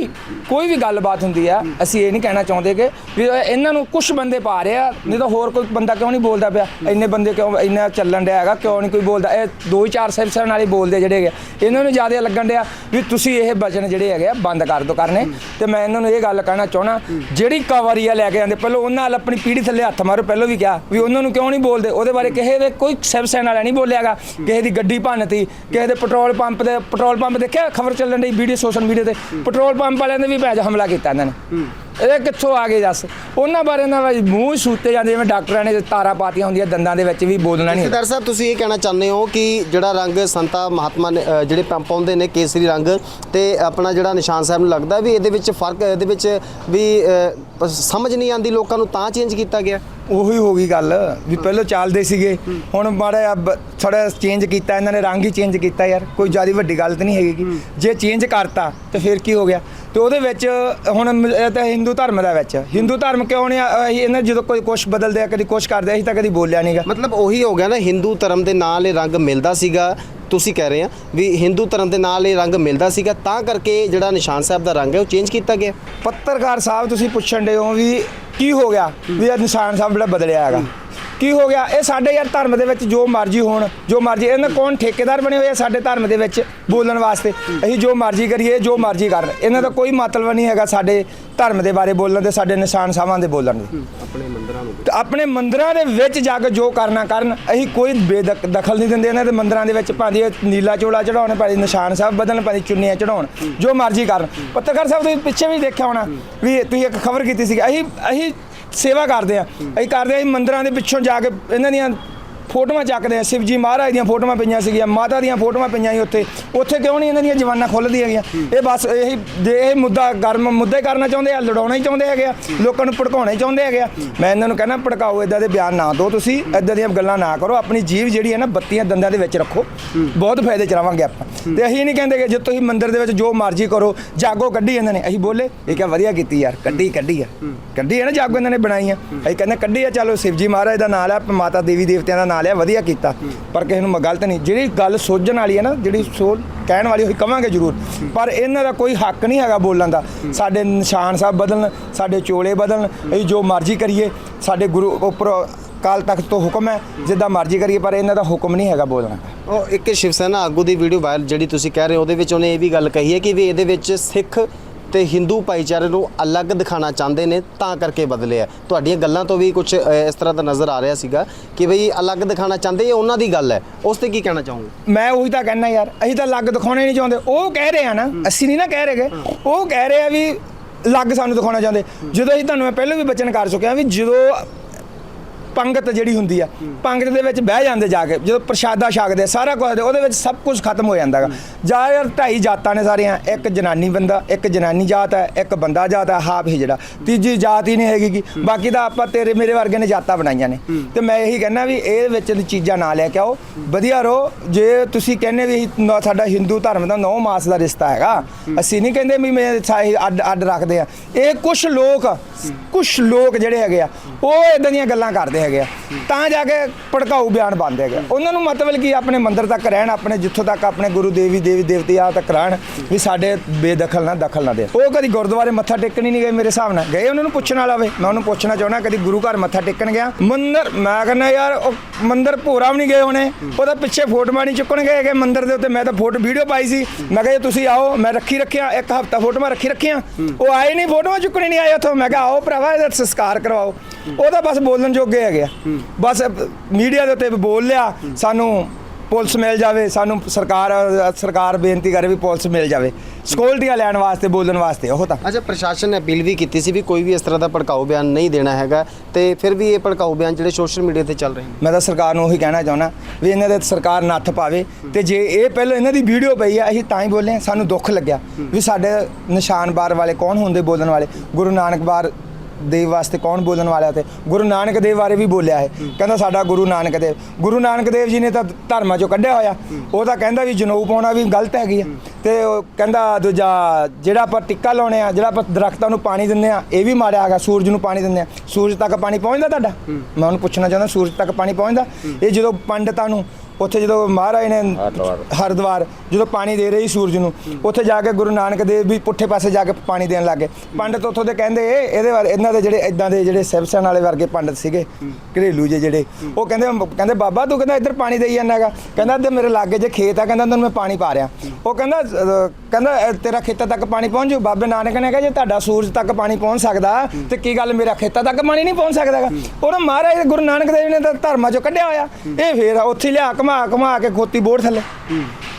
ਕੋਈ ਵੀ ਗੱਲਬਾਤ ਹੁੰਦੀ ਆ, ਅਸੀਂ ਇਹ ਨਹੀਂ ਕਹਿਣਾ ਚਾਹੁੰਦੇ ਕਿ ਵੀ ਇਹਨਾਂ ਨੂੰ ਕੁਝ ਬੰਦੇ ਪਾ ਰਹੇ ਆ ਨਹੀਂ ਤਾਂ ਹੋਰ ਕੋਈ ਬੰਦਾ ਕਿਉਂ ਨਹੀਂ ਬੋਲਦਾ ਪਿਆ? ਇੰਨੇ ਬੰਦੇ ਕਿਉਂ, ਇੰਨਾ ਚੱਲਣ ਡਿਆ ਹੈਗਾ, ਕਿਉਂ ਨਹੀਂ ਕੋਈ ਬੋਲਦਾ? ਇਹ ਦੋ ਹੀ ਚਾਰ ਸਿਰ ਵਾਲੇ ਬੋਲਦੇ ਜਿਹੜੇ ਹੈਗੇ ਇਹਨਾਂ ਨੂੰ ਜ਼ਿਆਦਾ ਲੱਗਣ ਡਿਆ ਵੀ ਤੁਸੀਂ ਇਹ ਵਚਨ ਜਿਹੜੇ ਹੈਗੇ ਆ, ਬੰਦ ਕਰ ਦਿਓ ਕਰਨੇ। ਤੇ ਮੈਂ ਇਹਨਾਂ ਨੂੰ ਇਹ ਗੱਲ ਕਹਿਣਾ ਚਾਹਣਾ ਜਿਹੜੀ ਕਵਰੀਆ ਲੈ ਕੇ ਜਾਂਦੇ ਪਹਿਲਾਂ ਉਹਨਾਂ ਨਾਲ ਆਪਣੀ ਪੀੜੀ ਥੱਲੇ ਹੱਥ ਮਾਰੋ, ਪਹਿਲਾਂ ਵੀ ਕਿਹਾ ਵੀ ਉਹਨਾਂ ਨੂੰ ਕਿਉਂ ਨਹੀਂ ਬੋਲਦੇ? ਉਹਦੇ ਬਾਰੇ ਕਿਸੇ ਦੇ ਕੋਈ ਸਿਵ ਸੈਨਾ ਵਾਲਾ ਨਹੀਂ ਬੋਲਿਆਗਾ ਕਿਸੇ ਦੀ ਗੱਡੀ ਭੰਨਤੀ, ਕਿਸੇ ਦੇ ਪੈਟਰੋਲ ਪੰਪ ਦੇ, ਪੈਟਰੋਲ ਪੰਪ ਦੇਖਿਆ? ਖਬਰ ਚੱਲਣ ਦੀ ਵੀਡੀਓ, ਸੋਸ਼ਲ ਮੀਡੀਆ ਤੇ। ਪੈਟਰੋਲ ਪੰਪ ਵਾਲਿਆਂ ਨੇ ਵੀ ਭੈਜ ਹਮਲਾ ਕੀਤਾ ਇਹਨਾਂ ਨੇ। ਇਹ ਕਿੱਥੋਂ ਆ ਗਏ ਦੱਸ? ਉਹਨਾਂ ਬਾਰੇ ਨਾ ਬਈ ਮੂੰਹ ਸੂਤੇ ਜਾਂਦੇ ਜਿਵੇਂ ਡਾਕਟਰਾਂ ਨੇ ਤਾਰਾਂ ਪਾਤੀਆਂ ਹੁੰਦੀਆਂ ਦੰਦਾਂ ਦੇ ਵਿੱਚ ਵੀ ਬੋਲਣਾ ਨਹੀਂ। ਜਥੇਦਾਰ ਸਾਹਿਬ ਤੁਸੀਂ ਇਹ ਕਹਿਣਾ ਚਾਹੁੰਦੇ ਹੋ ਕਿ ਜਿਹੜਾ ਰੰਗ ਸੰਤਾ ਮਹਾਤਮਾ ਨੇ ਅ, ਜਿਹੜੇ ਪਾ- ਪਾਉਂਦੇ ਨੇ ਕੇਸਰੀ ਰੰਗ ਤੇ ਆਪਣਾ ਜਿਹੜਾ ਨਿਸ਼ਾਨ ਸਾਹਿਬ ਨੂੰ ਲੱਗਦਾ ਵੀ ਇਹਦੇ ਵਿੱਚ ਫ਼ਰਕ ਇਹਦੇ ਵਿੱਚ ਵੀ ਅ, ਸਮਝ ਨਹੀਂ ਆਂਦੀ ਲੋਕਾਂ ਨੂੰ ਤਾਂ ਚੇਂਜ ਕੀਤਾ ਗਿਆ? ਉਹੀ ਹੋ ਗਈ ਗੱਲ ਵੀ ਪਹਿਲਾਂ ਚੱਲਦੇ ਸੀਗੇ ਹੁਣ ਮਾੜਾ ਥੋੜਾ ਚੇਂਜ ਕੀਤਾ ਇਹਨਾਂ ਨੇ ਰੰਗ ਹੀ ਚੇਂਜ ਕੀਤਾ ਯਾਰ ਕੋਈ ਜ਼ਿਆਦਾ ਵੱਡੀ ਗੱਲ ਤਾਂ ਨਹੀਂ ਹੈਗੀ। ਗੀ। ਜੇ ਚੇਂਜ ਕਰਤਾ ਤੇ ਫਿਰ ਕੀ ਹੋ ਗਿਆ? ਤੇ ਉਹਦੇ ਵਿੱਚ ਹੁਣ ਮ- ਇਹ ਤਾਂ ਹਿੰਦੂ ਧਰਮ ਦਾ ਵਿੱਚ। ਹਿੰਦੂ ਧਰਮ ਕਿਉਂ ਨਹੀਂ ਆ- ਅਸੀਂ ਇਹਨਾਂ ਜਦੋਂ ਕੋਈ ਕੁਛ ਬਦਲਦੇ ਆ ਕਦੀ ਕੁਛ ਕਰਦੇ ਆ, ਅਸੀਂ ਤਾਂ ਕਦੀ ਬੋਲਿਆ ਨਹੀਂਗਾ ਮਤਲਬ ਉਹੀ ਹੋ ਗਿਆ ਨਾ ਹਿੰਦੂ ਧਰਮ ਦੇ ਨਾਲ ਇਹ ਰੰਗ ਮਿਲਦਾ ਸੀਗਾ ਤੁਸੀਂ ਕਹਿ ਰਹੇ ਆ ਵੀ ਹਿੰਦੂ ਧਰਮ ਦੇ ਨਾਲ ਇਹ ਰੰਗ ਮਿਲਦਾ ਸੀਗਾ ਤਾਂ ਕਰਕੇ ਜਿਹੜਾ ਨਿਸ਼ਾਨ ਸਾਹਿਬ ਦਾ ਰੰਗ ਹੈ ਉਹ ਚੇਂਜ ਕੀਤਾ ਗਿਆ। ਪੱਤਰਕਾਰ ਸਾਹਿਬ ਤੁਸੀਂ ਪੁੱਛਣ ਦੇ ਹੋ ਵੀ ਕੀ ਹੋ ਗਿਆ ਵੀ ਇਹ ਨਿਸ਼ਾਨ ਸਾਹਿਬ ਜਿਹੜਾ ਬਦਲਿਆ ਹੈਗਾ। ਕੀ ਹੋ ਗਿਆ? ਇਹ ਸਾਡੇ ਯਾਰ ਧਰਮ ਦੇ ਵਿੱਚ ਜੋ ਮਰਜ਼ੀ ਹੋਣ ਜੋ ਮਰਜ਼ੀ ਇਹਨਾਂ ਕੌਣ ਠੇਕੇਦਾਰ ਬਣੇ ਹੋਏ ਆ ਸਾਡੇ ਧਰਮ ਦੇ ਵਿੱਚ ਬੋਲਣ ਵਾਸਤੇ? ਅਸੀਂ ਜੋ ਮਰਜ਼ੀ ਕਰੀਏ ਜੋ ਮਰਜ਼ੀ ਕਰਨ ਇਹਨਾਂ ਦਾ ਕੋਈ ਮਤਲਬ ਨਹੀਂ ਹੈਗਾ ਸਾਡੇ ਧਰਮ ਦੇ ਬਾਰੇ ਬੋਲਣ ਦੇ ਸਾਡੇ ਨਿਸ਼ਾਨ ਸਾਹਿਬਾਂ ਦੇ ਬੋਲਣ ਦੇ। ਆਪਣੇ ਮੰਦਰਾਂ ਨੂੰ। ਤੇ ਆਪਣੇ ਮੰਦਿਰਾਂ ਦੇ ਵਿੱਚ ਜਾ ਕੇ ਜੋ ਕਰਨਾ ਕਰਨ ਅਸੀਂ ਕੋਈ ਬੇਦਖਲ ਨਹੀਂ ਦਿੰਦੇ ਇਹਨਾਂ ਦੇ ਮੰਦਿਰਾਂ ਦੇ ਵਿੱਚ ਇਹ ਨੀਲਾ ਚੋਲਾ ਚੜਾਉਣ ਭਾਵੇਂ ਨਿਸ਼ਾਨ ਸਾਹਿਬ ਬਦਲਣ ਭਾਵੇਂ ਚੁੰਨੀਆਂ ਚੜਾਉਣ ਜੋ ਮਰਜ਼ੀ ਕਰਨ। ਪੱਤਰਕਾਰ ਸਾਹਿਬ ਤੁਸੀਂ ਪਿੱਛੇ ਵੀ ਦੇਖਿਆ ਹੋਣਾ ਵੀ ਤੁਸੀਂ ਇੱਕ ਖਬਰ ਕੀਤੀ ਸੀ ਅਸੀਂ ਅਸੀਂ ਸੇਵਾ ਕਰਦੇ ਆ। ਅਸੀਂ ਕਰਦੇ ਆ ਅਸੀਂ ਮੰਦਿਰਾਂ ਦੇ ਪਿੱਛੋਂ ਜਾ ਕੇ ਇਹਨਾਂ ਦੀਆਂ ਫੋਟੋਆਂ ਚੱਕਦੇ ਆ ਸ਼ਿਵਜੀ ਮਹਾਰਾਜ ਦੀਆਂ ਫੋਟੋਆਂ ਪਈਆਂ ਸੀਗੀਆਂ ਮਾਤਾ ਦੀਆਂ ਫੋਟੋਆਂ ਪਈਆਂ ਸੀ ਉੱਥੇ। ਉੱਥੇ ਕਿਉਂ ਨਹੀਂ ਇਹਨਾਂ ਦੀਆਂ ਜਵਾਨਾਂ ਖੁੱਲਦੀਆਂ ਹੈਗੀਆਂ ਇਹ ਬਸ ਇਹੀ ਜੇ ਇਹ ਮੁੱਦਾ ਗਰਮ ਮੁੱਦੇ ਕਰਨਾ ਚਾਹੁੰਦੇ ਆ ਲੜਾਉਣਾ ਹੀ ਚਾਹੁੰਦੇ ਹੈਗੇ ਆ ਲੋਕਾਂ ਨੂੰ ਭੜਕਾਉਣਾ ਹੀ ਚਾਹੁੰਦੇ ਹੈਗੇ ਆ। ਮੈਂ ਇਹਨਾਂ ਨੂੰ ਕਹਿੰਦਾ ਭੜਕਾਓ ਇਦਾਂ ਦੇ ਬਿਆਨ ਨਾ ਦਿਓ ਤੁਸੀਂ ਇਦਾਂ ਦੀਆਂ ਗੱਲਾਂ ਨਾ ਕਰੋ ਆਪਣੀ ਜੀਵ ਜਿਹੜੀ ਹੈ ਨਾ ਬੱਤੀਆਂ ਦੰਦਾਂ ਦੇ ਵਿੱਚ ਰੱਖੋ। ਬਹੁਤ ਫਾਇਦੇ ਚ ਰਵਾਂਗੇ ਆਪਾਂ। ਤੇ ਅਸੀਂ ਨਹੀਂ ਕਹਿੰਦੇ ਕਿ ਜੇ ਤੁਸੀਂ ਮੰਦਿਰ ਦੇ ਵਿੱਚ ਜੋ ਮਰਜ਼ੀ ਕਰੋ ਜਾਗੋ ਕੱਢੀ ਇਹਨਾਂ ਨੇ। ਅਸੀਂ ਬੋਲੇ ਇਹ ਕਿਹਾ ਵਧੀਆ ਕੀਤੀ ਯਾਰ ਕੱਢੀ ਕੱਢੀ ਆ। ਕੱਢੀ ਹੈ ਨਾ ਜਾਗੋ ਇਹਨਾਂ ਨੇ ਬਣਾਈ ਆ ਅਸੀਂ ਕਹਿੰਦੇ ਕੱਢੀ ਆ ਚਲੋ ਸ਼ਿਵਜੀ ਮਹਾਰਾਜ ਦਾ ਨਾਂ ਲਿਆ ਮਾਤਾ ਦੇਵੀ ਦੇਵਤਿਆਂ ਦਾ ਨਾਂ ਲਿਆ ਵਧੀਆ ਕੀਤਾ। ਪਰ ਕਿਸੇ ਨੂੰ ਗਲਤ ਨਹੀਂ। ਜਿਹੜੀ ਗੱਲ ਸੋਝਣ ਵਾਲੀ ਹੈ ਨਾ ਜਿਹੜੀ ਸੋਲ ਕਹਿਣ ਵਾਲੀ ਉਹੀ ਕਵਾਂਗੇ ਜ਼ਰੂਰ। ਪਰ ਇਹਨਾਂ ਦਾ ਕੋਈ ਹੱਕ ਨਹੀਂ ਹੈਗਾ ਬੋਲਣ ਦਾ। ਸਾਡੇ ਨਿਸ਼ਾਨ ਸਾਹਿਬ ਬਦਲਣ ਸਾਡੇ ਚੋਲੇ ਬਦਲਣ ਅਸੀਂ ਜੋ ਮਰਜ਼ੀ ਕਰੀਏ ਸਾਡੇ ਗੁਰੂ ਉੱਪਰ ਕਾਲ ਤਖਤ ਤੋਂ ਹੁਕਮ ਹੈ ਜਿੱਦਾਂ ਮਰਜ਼ੀ ਕਰੀਏ ਪਰ ਇਹਨਾਂ ਦਾ ਹੁਕਮ ਨਹੀਂ ਹੈਗਾ ਬੋਲਣ ਦਾ। ਉਹ ਇੱਕ ਸ਼ਿਵ ਸੈਨਾ ਆਗੂ ਦੀ ਵੀਡੀਓ ਵਾਇਰਲ ਜਿਹੜੀ ਤੁਸੀਂ ਕਹਿ ਰਹੇ ਹੋ ਉਹਦੇ ਵਿੱਚ ਉਹਨੇ ਇਹ ਵੀ ਗੱਲ ਕਹੀ ਹੈ ਕਿ ਵੀ ਇਹਦੇ ਵਿੱਚ ਸਿੱਖ ਤੇ ਹਿੰਦੂ ਭਾਈਚਾਰੇ ਨੂੰ ਅਲੱਗ ਦਿਖਾਣਾ ਚਾਹੁੰਦੇ ਨੇ ਤਾਂ ਕਰਕੇ ਬਦਲੇ ਆ। ਤੁਹਾਡੀਆਂ ਗੱਲਾਂ ਤੋਂ ਵੀ ਕੁਝ ਇਸ ਤਰ੍ਹਾਂ ਦਾ ਨਜ਼ਰ ਆ ਰਿਹਾ ਸੀਗਾ ਕਿ ਬਈ ਅਲੱਗ ਦਿਖਾਣਾ ਚਾਹੁੰਦੇ ਇਹ ਉਹਨਾਂ ਦੀ ਗੱਲ ਹੈ। ਉਸ ਤੇ ਕੀ ਕਹਿਣਾ ਚਾਹੋਗੇ? ਮੈਂ ਉਹੀ ਤਾਂ ਕਹਿਣਾ ਯਾਰ ਅਸੀਂ ਤਾਂ ਲੱਗ ਦਿਖਾਉਣੇ ਨਹੀਂ ਚਾਹੁੰਦੇ। ਉਹ ਕਹਿ ਰਹੇ ਆ ਨਾ ਅਸੀਂ ਨਹੀਂ ਨਾ ਕਹਿ ਰਹੇਗੇ ਉਹ ਕਹਿ ਰਹੇ ਆ ਵੀ ਲੱਗ ਸਾਨੂੰ ਦਿਖਾਉਣਾ ਚਾਹੁੰਦੇ। ਜਦੋਂ ਅਸੀਂ ਤੁਹਾਨੂੰ ਮੈਂ ਪਹਿਲਾਂ ਵੀ ਬਚਨ ਕਰ ਚੁੱਕਿਆ ਵੀ ਜਦੋਂ ਪੰਗਤ ਜਿਹੜੀ ਹੁੰਦੀ ਆ ਪੰਗਤ ਦੇ ਵਿੱਚ ਬਹਿ ਜਾਂਦੇ ਜਾ ਕੇ ਜਦੋਂ ਪ੍ਰਸ਼ਾਦਾ ਛਕਦੇ ਸਾਰਾ ਕੁਝ ਉਹਦੇ ਵਿੱਚ ਸਭ ਕੁਝ ਖਤਮ ਹੋ ਜਾਂਦਾ ਹੈਗਾ ਯਾਰ ਢਾਈ ਜਾਤਾਂ ਨੇ ਸਾਰੀਆਂ ਇੱਕ ਜਨਾਨੀ ਬੰਦਾ ਇੱਕ ਜਨਾਨੀ ਜਾਤ ਹੈ ਇੱਕ ਬੰਦਾ ਜਾਤ ਹੈ ਹਾਫ ਹੀ ਜਿਹੜਾ। ਤੀਜੀ ਜਾਤ ਹੀ ਨਹੀਂ ਹੈਗੀ ਗੀ। ਬਾਕੀ ਤਾਂ ਆਪਾਂ ਤੇਰੇ ਮੇਰੇ ਵਰਗੇ ਨੇ ਜਾਤਾਂ ਬਣਾਈਆਂ ਨੇ। ਤੇ ਮੈਂ ਇਹੀ ਕਹਿੰਦਾ ਵੀ ਇਹ ਵਿੱਚ ਚੀਜ਼ਾਂ ਨਾ ਲੈ ਕੇ ਆਓ। ਵਧੀਆ ਰਹੋ। ਜੇ ਤੁਸੀਂ ਕਹਿੰਦੇ ਵੀ ਸਾਡਾ ਹਿੰਦੂ ਧਰਮ ਦਾ ਨੌ ਮਾਸ ਦਾ ਰਿਸ਼ਤਾ ਹੈਗਾ ਅਸੀਂ ਨਹੀਂ ਕਹਿੰਦੇ ਵੀ ਮੈਂ ਸਾਹੀ ਅੱਡ ਅੱਡ ਰੱਖਦੇ ਆ। ਇਹ ਕੁਝ ਲੋਕ ਕੁਝ ਲੋਕ ਜਿਹੜੇ ਹੈਗੇ ਆ ਉਹ ਇਦਾਂ ਦੀਆਂ ਗੱਲਾਂ ਕਰਦੇ ਹੈਗੇ ਆ, ਤਾਂ ਜਾ ਕੇ ਭੜਕਾਊ ਬਿਆਨ ਬੰਦ ਹੈਗੇ ਉਹਨਾਂ ਨੂੰ ਮਤਲਬ ਕਿ ਆਪਣੇ ਮੰਦਿਰ ਤੱਕ ਰਹਿਣ, ਆਪਣੇ ਜਿੱਥੋਂ ਤੱਕ ਆਪਣੇ ਗੁਰੂ ਦੇਵੀ ਦੇਵੀ ਦੇਵਤੇ ਆ ਤੱਕ ਰਹਿਣ, ਵੀ ਸਾਡੇ ਬੇਦਖਲ ਨਾ, ਦਖਲ ਨਾ ਦੇ ਉਹ ਕਦੀ ਗੁਰਦੁਆਰੇ ਮੱਥਾ ਟੇਕਣ ਹੀ ਨਹੀਂ ਗਏ ਮੇਰੇ ਹਿਸਾਬ ਨਾਲ। ਗਏ ਉਹਨਾਂ ਨੂੰ ਪੁੱਛਣ ਵਾਲਾ ਵੇ, ਮੈਂ ਉਹਨੂੰ ਪੁੱਛਣਾ ਚਾਹੁੰਦਾ, ਕਦੀ ਗੁਰੂ ਘਰ ਮੱਥਾ ਟੇਕਣ ਗਿਆ? ਮੰਦਰ, ਮੈਂ ਕਹਿੰਦਾ ਯਾਰ, ਉਹ ਮੰਦਿਰ ਭੋਰਾ ਵੀ ਨਹੀਂ ਗਏ ਹੋਣੇ। ਉਹਦਾ ਪਿੱਛੇ ਫੋਟੋਆਂ ਨਹੀਂ ਚੁੱਕਣ ਗਏ ਹੈਗੇ ਮੰਦਿਰ ਦੇ ਉੱਤੇ। ਮੈਂ ਤਾਂ ਫੋਟੋ, ਵੀਡੀਓ ਪਾਈ ਸੀ। ਮੈਂ ਕਿਹਾ ਤੁਸੀਂ ਆਓ, ਮੈਂ ਰੱਖੀ ਰੱਖਿਆ, ਇੱਕ ਹਫਤਾ ਫੋਟੋਆਂ ਰੱਖੀ ਰੱਖੀਆਂ। ਉਹ ਆਏ ਨਹੀਂ, ਫੋਟੋਆਂ ਚੁੱਕਣੇ ਨਹੀਂ ਆਏ ਉੱਥੋਂ। ਮੈਂ ਕਿਹਾ, ਆਓ ਭਰਾਵਾ, ਇਹਦਾ ਸੰਸਕਾਰ ਕਰਵਾਓ। ਉਹ ਤਾਂ ਬਸ ਬੋਲਣ ਜੋਗੇ ਹੈਗੇ ਆ ਬਸ ਮੀਡੀਆ ਦੇ ਉੱਤੇ ਬੋਲ ਲਿਆ ਸਾਨੂੰ ਪੁਲਿਸ ਮਿਲ ਜਾਵੇ ਸਾਨੂੰ ਸਰਕਾਰ ਸਰਕਾਰ ਬੇਨਤੀ ਕਰੇ ਵੀ ਪੁਲਿਸ ਮਿਲ ਜਾਵੇ। ਸਕਿਉਰਟੀਆਂ ਲੈਣ ਵਾਸਤੇ ਬੋਲਣ ਵਾਸਤੇ ਉਹ ਤਾਂ। ਅੱਛਾ ਪ੍ਰਸ਼ਾਸਨ ਨੇ ਅਪੀਲ ਵੀ ਕੀਤੀ ਸੀ ਵੀ ਕੋਈ ਵੀ ਇਸ ਤਰ੍ਹਾਂ ਦਾ ਭੜਕਾਊ ਬਿਆਨ ਨਹੀਂ ਦੇਣਾ ਹੈਗਾ ਤੇ ਫਿਰ ਵੀ ਇਹ ਭੜਕਾਊ ਬਿਆਨ ਜਿਹੜੇ ਸੋਸ਼ਲ ਮੀਡੀਆ ਤੇ ਚੱਲ ਰਹੇ ਨੇ। ਮੈਂ ਤਾਂ ਸਰਕਾਰ ਨੂੰ ਉਹੀ ਕਹਿਣਾ ਚਾਹੁੰਦਾ ਵੀ ਇਹਨਾਂ ਦੇ ਸਰਕਾਰ ਨੱਥ ਪਾਵੇ ਤੇ ਜੇ ਇਹ ਪਹਿਲਾਂ ਇਹਨਾਂ ਦੀ ਵੀਡੀਓ ਪਈ ਆ ਅਸੀਂ ਤਾਂ ਹੀ ਬੋਲੇ ਸਾਨੂੰ ਦੁੱਖ ਲੱਗਿਆ ਵੀ ਸਾਡੇ ਨਿਸ਼ਾਨ ਬਾਰ ਵਾਲੇ ਕੌਣ ਹੁੰਦੇ ਬੋਲਣ ਵਾਲੇ? ਗੁਰੂ ਨਾਨਕ ਬਾਰ ਦੇਵ ਵਾਸਤੇ ਕੌਣ ਬੋਲਣ ਵਾਲਾ ਤੇ ਗੁਰੂ ਨਾਨਕ ਦੇਵ ਬਾਰੇ ਵੀ ਬੋਲਿਆ ਹੈ। ਕਹਿੰਦਾ ਸਾਡਾ ਗੁਰੂ ਨਾਨਕ ਦੇਵ। ਗੁਰੂ ਨਾਨਕ ਦੇਵ ਜੀ ਨੇ ਤਾਂ ਧਰਮਾਂ ਚੋਂ ਕੱਢਿਆ ਹੋਇਆ। ਉਹ ਤਾਂ ਕਹਿੰਦਾ ਵੀ ਜਨੇਊ ਪਾਉਣਾ ਵੀ ਗਲਤ ਹੈਗੀ ਆ। ਤੇ ਉਹ ਕਹਿੰਦਾ ਦੂਜਾ ਜਿਹੜਾ ਆਪਾਂ ਟਿੱਕਾ ਲਾਉਣੇ ਆ ਜਿਹੜਾ ਆਪਾਂ ਦਰਖਤਾਂ ਨੂੰ ਪਾਣੀ ਦਿੰਦੇ ਆ ਇਹ ਵੀ ਮਾਰਿਆ ਹੈਗਾ ਸੂਰਜ ਨੂੰ ਪਾਣੀ ਦਿੰਦੇ ਆ। ਸੂਰਜ ਤੱਕ ਪਾਣੀ ਪਹੁੰਚਦਾ ਤੁਹਾਡਾ? ਮੈਂ ਉਹਨੂੰ ਪੁੱਛਣਾ ਚਾਹੁੰਦਾ ਸੂਰਜ ਤੱਕ ਪਾਣੀ ਪਹੁੰਚਦਾ? ਇਹ ਜਦੋਂ ਪੰਡਤਾਂ ਨੂੰ ਉੱਥੇ ਜਦੋਂ ਮਹਾਰਾਜ ਨੇ ਹਰਿਦੁਆਰ। ਜਦੋਂ ਪਾਣੀ ਦੇ ਰਹੀ ਸੂਰਜ ਨੂੰ ਉੱਥੇ ਜਾ ਕੇ ਗੁਰੂ ਨਾਨਕ ਦੇਵ ਵੀ ਪੁੱਠੇ ਪਾਸੇ ਜਾ ਕੇ ਪਾਣੀ ਦੇਣ ਲੱਗੇ ਪੰਡਤ ਉੱਥੋਂ ਦੇ ਕਹਿੰਦੇ ਇਹ- ਇਹਦੇ ਬਾਰੇ ਇਹਨਾਂ ਦੇ ਜਿਹੜੇ ਇਦਾਂ ਦੇ ਜਿਹੜੇ ਸਿਵਸਨ ਵਾਲੇ ਵਰਗੇ ਪੰਡਤ ਸੀਗੇ ਘਰੇਲੂ ਜੇ ਜਿਹੜੇ ਉਹ ਕਹਿੰਦੇ ਕਹਿੰਦੇ ਬਾਬਾ ਤੂੰ ਕਹਿੰਦਾ ਇੱਧਰ ਪਾਣੀ ਦੇਈ ਜਾਂਦਾ ਹੈਗਾ। ਕਹਿੰਦਾ ਤੇ ਮੇਰੇ ਲਾਗੇ ਜੇ ਖੇਤ ਆ ਕਹਿੰਦਾ ਤੈਨੂੰ ਮੈਂ ਪਾਣੀ ਪਾ ਰਿਹਾ। ਉਹ ਕਹਿੰਦਾ ਕਹਿੰਦਾ ਤੇਰਾ ਖੇਤਾਂ ਤੱਕ ਪਾਣੀ ਪਹੁੰਚ ਜੂ? ਬਾਬੇ ਨਾਨਕ ਨੇ ਕਿਹਾ ਜੇ ਤੁਹਾਡਾ ਸੂਰਜ ਤੱਕ ਪਾਣੀ ਪਹੁੰਚ ਸਕਦਾ ਤੇ ਕੀ ਗੱਲ ਮੇਰਾ ਖੇਤਾਂ ਤੱਕ ਪਾਣੀ ਨਹੀਂ ਪਹੁੰਚ ਸਕਦਾਗਾ ਉਹ ਮਹਾਰਾਜ ਗੁਰੂ ਨਾਨਕ ਦੇਵ ਨੇ ਤਾਂ ਧਰਮਾਂ ਚੋਂ ਕੱਢਿਆ ਹੋਇਆ। ਇਹ ਫੇਰ ਉੱਥੇ ਲਿਆ ਘਮਾ ਘੁਮਾ ਕੇ ਖੋਤੀ ਬੋੜ ਥੱਲੇ।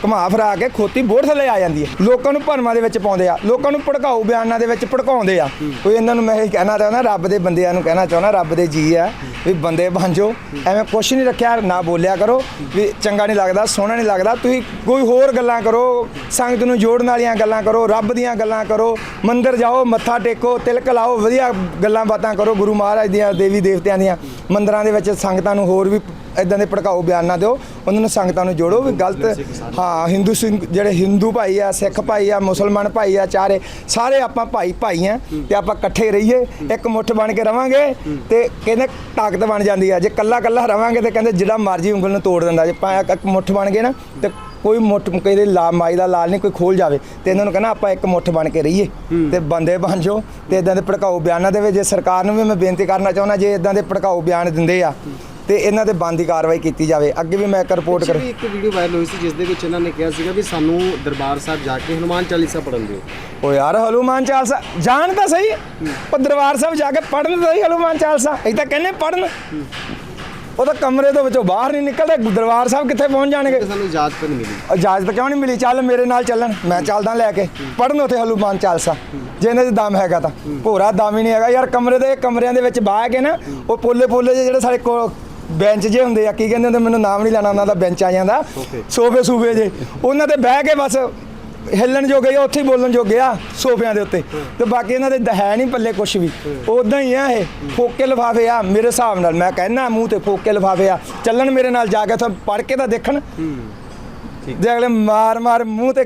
ਘੁਮਾ ਫਰਾ ਕੇ ਖੋਤੀ ਬੋਰ ਥੱਲੇ ਆ ਜਾਂਦੀ ਹੈ। ਲੋਕਾਂ ਨੂੰ ਭਰਮਾਂ ਦੇ ਵਿੱਚ ਪਾਉਂਦੇ ਆ, ਲੋਕਾਂ ਨੂੰ ਭੜਕਾਊ ਬਿਆਨਾਂ ਦੇ ਵਿੱਚ ਭੜਕਾਉਂਦੇ ਆ। ਕੋਈ ਇਹਨਾਂ ਨੂੰ ਮੈਂ ਇਹ ਕਹਿਣਾ ਚਾਹੁੰਦਾ, ਰੱਬ ਦੇ ਬੰਦਿਆਂ ਨੂੰ ਕਹਿਣਾ ਚਾਹੁੰਦਾ, ਰੱਬ ਦੇ ਜੀ ਆ ਵੀ ਬੰਦੇ ਬਣ ਜਾਓ। ਐਵੇਂ ਕੁਛ ਨਹੀਂ ਰੱਖਿਆ, ਨਾ ਬੋਲਿਆ ਕਰੋ, ਵੀ ਚੰਗਾ ਨਹੀਂ ਲੱਗਦਾ, ਸੋਹਣਾ ਨਹੀਂ ਲੱਗਦਾ। ਤੁਸੀਂ ਕੋਈ ਹੋਰ ਗੱਲਾਂ ਕਰੋ, ਸੰਗਤ ਨੂੰ ਜੋੜਨ ਵਾਲੀਆਂ ਗੱਲਾਂ ਕਰੋ, ਰੱਬ ਦੀਆਂ ਗੱਲਾਂ ਕਰੋ, ਮੰਦਰ ਜਾਓ, ਮੱਥਾ ਟੇਕੋ, ਤਿਲਕ ਲਾਓ, ਵਧੀਆ ਗੱਲਾਂ ਬਾਤਾਂ ਕਰੋ, ਗੁਰੂ ਮਹਾਰਾਜ ਦੀਆਂ, ਦੇਵੀ ਦੇਵਤਿਆਂ ਦੀਆਂ, ਮੰਦਰਾਂ ਦੇ ਵਿੱਚ ਸੰਗਤਾਂ ਨੂੰ ਹੋਰ ਵੀ ਇਦਾਂ ਦੇ ਭੜਕਾਊ ਬਿਆਨ ਨਾ ਦਿਓ, ਉਹਨਾਂ ਨੂੰ ਸੰਗਤਾਂ ਨੂੰ ਜੋੜੋ, ਵੀ ਗਲਤ, ਹਾਂ ਹਾਂ, ਹਿੰਦੂ ਸਿੰਘ ਜਿਹੜੇ ਹਿੰਦੂ ਭਾਈ ਆ, ਸਿੱਖ ਭਾਈ ਆ, ਮੁਸਲਮਾਨ ਭਾਈ ਆ, ਚਾਰੇ, ਸਾਰੇ ਆਪਾਂ ਭਾਈ ਭਾਈ ਆ ਤੇ ਆਪਾਂ ਇਕੱਠੇ ਰਹੀਏ, ਇੱਕ ਮੁੱਠ ਬਣ ਕੇ ਰਵਾਂਗੇ ਤੇ ਕਹਿੰਦੇ ਤਾਕਤ ਬਣ ਜਾਂਦੀ ਆ। ਜੇ ਕੱਲਾ ਕੱਲਾ ਰਵਾਂਗੇ ਤੇ ਕਹਿੰਦੇ ਜਿਹੜਾ ਮਰਜ਼ੀ ਉਂਗਲ ਨੂੰ ਤੋੜ ਦਿੰਦਾ, ਜੇ ਆਪਾਂ ਇੱਕ ਇੱਕ ਮੁੱਠ ਬਣ ਗਏ ਨਾ ਤੇ ਕੋਈ ਮੁੱਠ ਕਹਿੰਦੇ ਲਾ ਮਾਈ ਦਾ ਲਾਲ ਨਹੀਂ, ਕੋਈ ਖੋਲ ਜਾਵੇ ਤੇ ਇਹਨਾਂ ਨੂੰ ਕਹਿੰਦਾ ਆਪਾਂ ਇੱਕ ਮੁੱਠ ਬਣ ਕੇ ਰਹੀਏ ਤੇ ਬੰਦੇ ਬਣ ਜਾਓ ਤੇ ਇਦਾਂ ਦੇ ਭੜਕਾਊ ਬਿਆਨਾਂ ਦੇ ਵਿੱਚ, ਜੇ ਸਰਕਾਰ ਨੂੰ ਵੀ ਮੈਂ ਬੇਨਤੀ ਕਰਨਾ ਚਾਹੁੰਦਾ, ਜੇ ਇਦਾਂ ਦੇ ਭੜਕਾਊ ਬਿਆਨ ਦਿੰਦੇ ਆ ਤੇ ਇਹਨਾਂ ਤੇ ਬੰਦੀ ਕਾਰਵਾਈ ਕੀਤੀ ਜਾਵੇ। ਅੱਗੇ ਵੀ ਮੈਂ ਇੱਕ ਰਿਪੋਰਟ ਕਰ ਇੱਕ ਵੀਡੀਓ ਵਾਇਰਲ ਹੋਈ ਸੀ ਜਿਸ ਦੇ ਵਿੱਚ ਇਹਨਾਂ ਨੇ ਕਿਹਾ ਸੀਗਾ ਵੀ ਸਾਨੂੰ ਦਰਬਾਰ ਸਾਹਿਬ ਜਾ ਕੇ ਹਨੂਮਾਨ ਚਾਲੀਸਾ ਪੜ੍ਹਨ ਦਿਓ। ਓ ਯਾਰ ਹਨੂਮਾਨ ਚਾਲਸਾ ਜਾਣ ਤਾਂ ਸਹੀ ਉਹ ਦਰਬਾਰ ਸਾਹਿਬ ਜਾ ਕੇ ਪੜਨ ਤਾਂ ਸਹੀ ਹਨੂਮਾਨ ਚਾਲਸਾ। ਅਸੀਂ ਤਾਂ ਕਹਿੰਦੇ ਪੜਨ ਉਹ ਤਾਂ ਕਮਰੇ ਤੋਂ ਵਿੱਚੋਂ ਬਾਹਰ ਨਹੀਂ ਨਿਕਲਦੇ ਦਰਬਾਰ ਸਾਹਿਬ ਕਿੱਥੇ ਪਹੁੰਚ ਜਾਣਗੇ? ਸਾਨੂੰ ਇਜਾਜ਼ਤ ਨਹੀਂ ਮਿਲੀ। ਇਜਾਜ਼ਤ ਕਿਉਂ ਨਹੀਂ ਮਿਲੀ? ਚੱਲ ਮੇਰੇ ਨਾਲ ਚੱਲਣ ਮੈਂ ਚੱਲਦਾ ਲੈ ਕੇ। ਪੜਨ ਉਥੇ ਹਨੂਮਾਨ ਚਾਲਸਾ। ਜੇ ਇਹਨਾਂ ਦੇ ਦਮ ਹੈਗਾ ਤਾਂ। ਭੋਰਾ ਦਮ ਹੀ ਨਹੀਂ ਹੈਗਾ। ਯਾਰ ਕਮਰੇ ਦੇ ਕਮਰਿਆਂ ਦੇ ਵਿੱਚ ਬਾਹ ਕੇ ਨਾ ਉਹ ਪੋਲੇ ਪੋਲੇ ਜਿਹੇ ਜਿਹੜੇ ਸਾਡੇ ਕੋਲ ਬੈਂਚ ਜੇ ਹੁੰਦੇ ਆ ਕੀ ਕਹਿੰਦੇ ਹੁੰਦੇ ਮੈਨੂੰ ਨਾਮ ਨਹੀਂ ਲੈਣਾ ਉਹਨਾਂ ਦਾ ਬੈਂਚ ਆ ਜਾਂਦਾ। ਸੋਫੇ। ਸੋਫੇ ਜੇ। ਉਹਨਾਂ ਤੇ ਬਹਿ ਕੇ ਬਸ ਹਿੱਲਣ ਜੋਗੇ ਆ ਉੱਥੇ ਹੀ ਬੋਲਣ ਜੋਗੇ ਆ ਸੋਫਿਆਂ ਦੇ ਉੱਤੇ। ਤੇ ਬਾਕੀ ਇਹਨਾਂ ਦੇ ਹੈ ਨਹੀਂ ਪੱਲੇ ਕੁਛ ਵੀ। ਉਦਾਂ ਹੀ ਆ ਇਹ ਫੋਕੇ ਲਿਫਾਫੇ ਆ ਮੇਰੇ ਹਿਸਾਬ ਨਾਲ। ਮੈਂ ਕਹਿੰਦਾ ਮੂੰਹ ਤੇ ਫੋਕੇ ਲਿਫਾਫੇ ਆ। ਚੱਲਣ ਮੇਰੇ ਨਾਲ ਜਾ ਕੇ ਉੱਥੇ ਪੜ ਕੇ ਤਾਂ ਦੇਖਣ। ਜੇ ਅਗਲੇ ਮਾਰ ਮਾਰ ਮੂੰਹ ਤੇ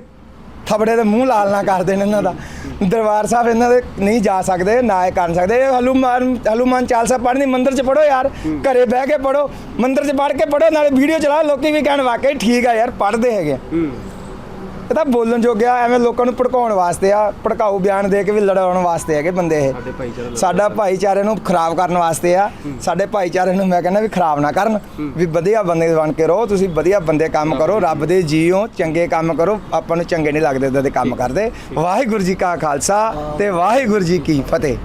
ਥਬੜੇ ਦੇ ਮੂੰਹ ਲਾਲ ਨਾ ਕਰ ਦੇਣ ਇਹਨਾਂ ਦਾ। ਦਰਬਾਰ ਸਾਹਿਬ ਇਹਨਾਂ ਦੇ ਨਹੀਂ ਜਾ ਸਕਦੇ, ਨਾ ਇਹ ਕਰ ਸਕਦੇ। ਇਹ ਹਲੂਮਾਨ ਹਲੂਮਾਨ ਚਾਲਸਾ ਪੜ੍ਹਨੀ, ਮੰਦਿਰ 'ਚ ਪੜੋ ਯਾਰ। ਘਰੇ ਬਹਿ ਕੇ ਪੜੋ ਮੰਦਿਰ 'ਚ ਪੜ੍ਹ ਕੇ ਪੜੋ ਨਾਲੇ ਵੀਡੀਓ ਚਲਾਓ। ਲੋਕੀ ਵੀ ਕਹਿਣ, ਵਾਕਈ ਠੀਕ ਆ ਯਾਰ, ਪੜ੍ਹਦੇ ਹੈਗੇ ਆ। ਇਹ ਤਾਂ ਬੋਲਣ ਜੋਗਿਆ ਐਵੇਂ ਲੋਕਾਂ ਨੂੰ ਭੜਕਾਉਣ ਵਾਸਤੇ ਆ ਭੜਕਾਊ ਬਿਆਨ ਦੇ ਕੇ ਵੀ ਲੜਾਉਣ ਵਾਸਤੇ ਹੈਗੇ ਬੰਦੇ ਇਹ। ਸਾਡੇ ਭਾਈਚਾਰਾ ਨੂੰ ਖਰਾਬ ਕਰਨ ਵਾਸਤੇ ਆ। ਸਾਡੇ ਭਾਈਚਾਰੇ ਨੂੰ ਮੈਂ ਕਹਿੰਦਾ ਵੀ ਖਰਾਬ ਨਾ ਕਰਨ ਵੀ ਵਧੀਆ ਬੰਦੇ ਬਣ ਕੇ ਰਹੋ ਤੁਸੀਂ ਵਧੀਆ ਬੰਦੇ ਕੰਮ ਕਰੋ ਰੱਬ ਦੇ ਜੀਓ ਚੰਗੇ ਕੰਮ ਕਰੋ ਆਪਾਂ ਨੂੰ ਚੰਗੇ ਨਹੀਂ ਲੱਗਦੇ ਇਦਾਂ ਦੇ ਕੰਮ ਕਰਦੇ। ਵਾਹਿਗੁਰੂ ਜੀ ਕਾ ਖਾਲਸਾ ਤੇ ਵਾਹਿਗੁਰੂ ਜੀ ਕੀ ਫਤਿਹ।